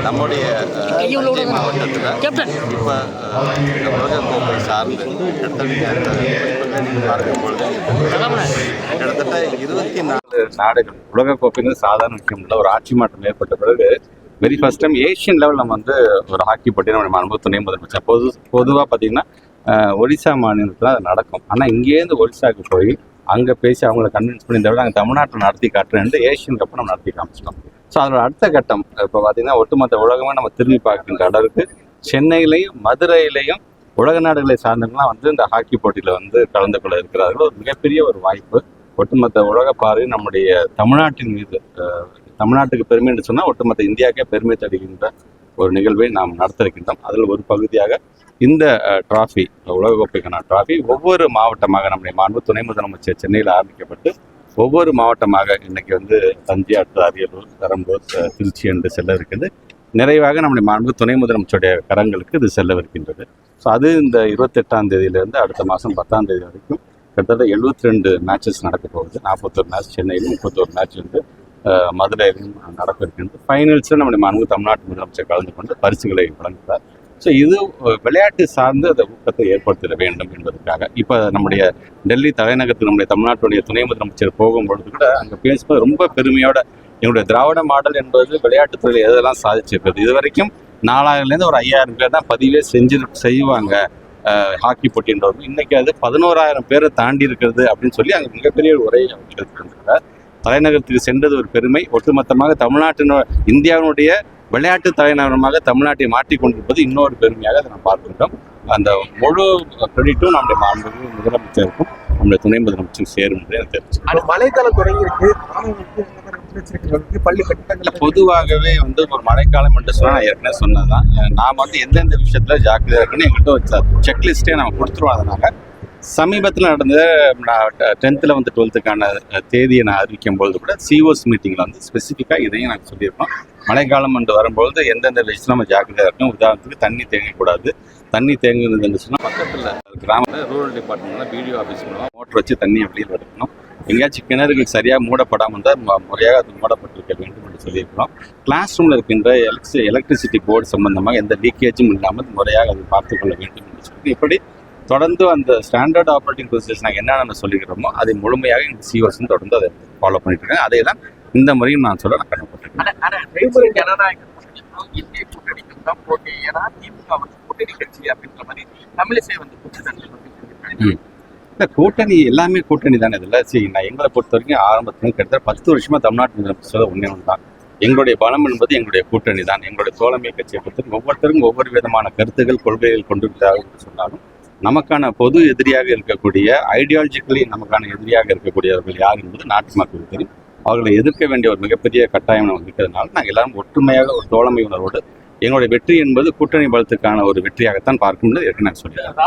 நம்முடைய மாவட்டத்தில் இப்போ இந்த உலகக்கோப்பை சார்ந்து கிட்டத்தட்ட கிட்டத்தட்ட இருபத்தி நாலு நாடுகள் உலகக்கோப்பைன்னு சாதாரண விஷயம் இல்லை ஒரு ஆட்சி மாற்றம் ஏற்பட்ட பிறகு very first time Asian level நம்ம வந்து ஒரு ஹாக்கி போட்டி நம்ம அனுபவ துணை முதலமைச்சர் பொது பொதுவாக பார்த்தீங்கன்னா ஒடிசா மாநிலத்தில் அது நடக்கும். ஆனால் இங்கேருந்து ஒடிசாவுக்கு போய் அங்கே பேசி அவங்கள கன்வின்ஸ் பண்ணி இந்த விட நாங்கள் தமிழ்நாட்டில் நடத்தி காட்டுறேன்ட்டு ஏஷியன் கப்பை நம்ம நடத்தி காமிச்சிட்டோம். ஸோ அதோட அடுத்த கட்டம் இப்போ பார்த்தீங்கன்னா ஒட்டுமொத்த உலகமே நம்ம திரும்பி பார்க்கின்ற அளவுக்கு சென்னையிலையும் மதுரையிலையும் உலக நாடுகளை சார்ந்தவங்களாம் வந்து இந்த ஹாக்கி போட்டியில் வந்து கலந்து கொள்ள இருக்கிறார்கள். ஒரு மிகப்பெரிய ஒரு வாய்ப்பு. ஒட்டுமொத்த உலக பார்வை நம்முடைய தமிழ்நாட்டின் மீது தமிழ்நாட்டுக்கு பெருமை என்று சொன்னால் ஒட்டுமொத்த இந்தியாவுக்கே பெருமை தருகின்ற ஒரு நிகழ்வை நாம் நடத்த இருக்கின்றோம் அதில் ஒரு பகுதியாக இந்த டிராஃபி உலகக்கோப்பைக்கான டிராஃபி ஒவ்வொரு மாவட்டமாக நம்முடைய மாண்பு துணை முதலமைச்சர் சென்னையில் ஆரம்பிக்கப்பட்டு ஒவ்வொரு மாவட்டமாக இன்னைக்கு வந்து தஞ்சை அடுத்து அரியலூர் பெரம்பூர் திருச்சி என்று செல்ல இருக்குது. நிறைவாக நம்முடைய மாண்பு துணை முதலமைச்சருடைய கரங்களுக்கு இது செல்லவிருக்கின்றது ஸோ அது இந்த இருபத்தெட்டாம் தேதியிலேருந்து அடுத்த மாதம் பத்தாம் தேதி வரைக்கும் கிட்டத்தட்ட எழுபத்தி ரெண்டு மேட்சஸ் நடக்க போகுது. நாற்பத்தொரு மேட்ச் சென்னையில் முப்பத்தோரு மேட்ச் வந்து மதுரையிலும் நடக்க இருக்கின்றது. ஃபைனல்ஸில் நம்முடைய மாண்பு தமிழ்நாட்டு முதலமைச்சர் கலந்து கொண்டு பரிசுகளை வழங்குகிறார். ஸோ இது விளையாட்டு சார்ந்து அந்த ஊக்கத்தை ஏற்படுத்திட வேண்டும் என்பதற்காக. இப்போ நம்முடைய டெல்லி தலைநகரத்தில் நம்முடைய தமிழ்நாட்டுடைய துணை முதலமைச்சர் போகும்பொழுது கூட அங்கே பேசும்போது ரொம்ப பெருமையோட எங்களுடைய திராவிட மாடல் என்பது விளையாட்டுத்துறையில் எதெல்லாம் சாதிச்சிருக்கிறது இது வரைக்கும் நாலாயிரம்லேருந்து ஒரு ஐயாயிரம் பேர் தான் பதிவே செஞ்சு செய்வாங்க ஹாக்கி போட்டின்றவங்க இன்னைக்கு அது பதினோராயிரம் பேரை தாண்டி இருக்கிறது அப்படின்னு சொல்லி அங்கே மிகப்பெரிய ஒரு உரை அவர் தலைநகரத்துக்கு சென்றது ஒரு பெருமை. ஒட்டுமொத்தமாக தமிழ்நாட்டினோட இந்தியாவினுடைய விளையாட்டு தலைநகரமாக தமிழ்நாட்டை மாற்றிக் கொண்டிருப்பது இன்னொரு பெருமையாக அதை நாம் பார்க்கின்றோம். அந்த முழு கிரெடிட்டும் நம்முடைய மாண்பு முதலமைச்சருக்கும் நம்முடைய துணை முதலமைச்சரும் சேரும் என்று எனக்கு தெரிஞ்சு. அது மழைக்காலம் தொடங்கி இருக்கு மாணவர்களுக்கு இந்த மாதிரி முன்னெச்சரிக்கைகளுக்கு பள்ளி கட்டிடங்கள் பொதுவாகவே வந்து ஒரு மழைக்காலம் என்று சொன்னா நான் ஏற்கனவே சொன்னதுதான். அஹ் நாம வந்து எந்தெந்த விஷயத்துல ஜாக்கிரதையா இருக்குன்னு எங்கள்கிட்ட ஒரு செக்லிஸ்டே நம்ம கொடுத்துருவோம் அதனால. சமீபத்தில் நடந்த நான் டென்த்தில் வந்து டுவெல்த்துக்கான தேதியை நான் அறிவிக்கும் பொழுது கூட சிஓஸ் மீட்டிங்கில் வந்து ஸ்பெசிஃபிக்காக இதையும் நாங்கள் சொல்லியிருக்கோம். மழைக்காலம் என்று வரும்பொழுது எந்தெந்த விஷயத்தில் நம்ம ஜாக்கிரதையாக இருக்கணும் உதாரணத்துக்கு தண்ணி தேங்கக்கூடாது. தண்ணி தேங்குதுன்னு சொன்னால் பக்கத்தில் கிராமத்தில் ரூரல் டிபார்ட்மெண்ட்டில் பிடிஓ ஆஃபீஸ் மூலமாக மோட்டர் வச்சு தண்ணியை வெளியில் எடுக்கணும். எங்கேயாச்சும் கிணறுகள் சரியாக மூடப்படாமல் இருந்தால் முறையாக அது மூடப்பட்டிருக்க வேண்டும் என்று சொல்லியிருக்கிறோம். கிளாஸ் ரூமில் இருக்கின்ற எலக்ட்ரி எலக்ட்ரிசிட்டி போர்டு சம்பந்தமாக எந்த லீக்கேஜும் இல்லாமல் முறையாக அதை பார்த்துக்கொள்ள வேண்டும் என்று சொல்லி இப்படி தொடர்ந்து அந்த ஸ்டாண்டர்ட் ஆப்ரேட்டிங் ப்ரொசீஜர்ஸ் நாங்கள் என்னென்ன சொல்லிக்கிறோமோ அதை முழுமையாக எங்கள் சிஓஸும் தொடர்ந்து அதை ஃபாலோ பண்ணிட்டு இருக்காங்க அதை தான் இந்த முறையும் நான் சொல்ல நான் கூட்டணிக்கும் இந்திய கூட்டணிக்கும் தான் போட்டி. ஏன்னா திமுக வந்து கூட்டணி கட்சி அப்படின்ற மாதிரி தமிழிசை வந்து. இல்லை கூட்டணி எல்லாமே கூட்டணி தானே இதில்? சரி நான் எங்களை பொறுத்த வரைக்கும் ஆரம்பத்துல கிட்டத்தட்ட பத்து வருஷமா தமிழ்நாட்டு முதலமைச்சர் ஒன்றே ஒன்று தான். எங்களுடைய பலம் என்பது எங்களுடைய கூட்டணி தான். எங்களுடைய தோழமை கட்சியை பொறுத்த ஒவ்வொருத்தருக்கும் ஒவ்வொரு விதமான கருத்துக்கள் கொள்கைகள் என்று சொன்னாலும் நமக்கான பொது எதிரியாக இருக்கக்கூடிய ஐடியாலஜிக்கலி நமக்கான எதிரியாக இருக்கக்கூடியவர்கள் யார் என்பது நாட்டு மக்களுக்கு தெரியும். அவர்களை எதிர்க்க வேண்டிய ஒரு மிகப்பெரிய கட்டாயம் நமக்கு இருக்கிறதுனால நாங்கள் எல்லாரும் ஒற்றுமையாக ஒரு தோழமை உணர்வோடு எங்களுடைய வெற்றி என்பது கூட்டணி பலத்துக்கான ஒரு வெற்றியாகத்தான் பார்க்கும் ஏற்கனவே நான் சொல்லியிருக்கேன்.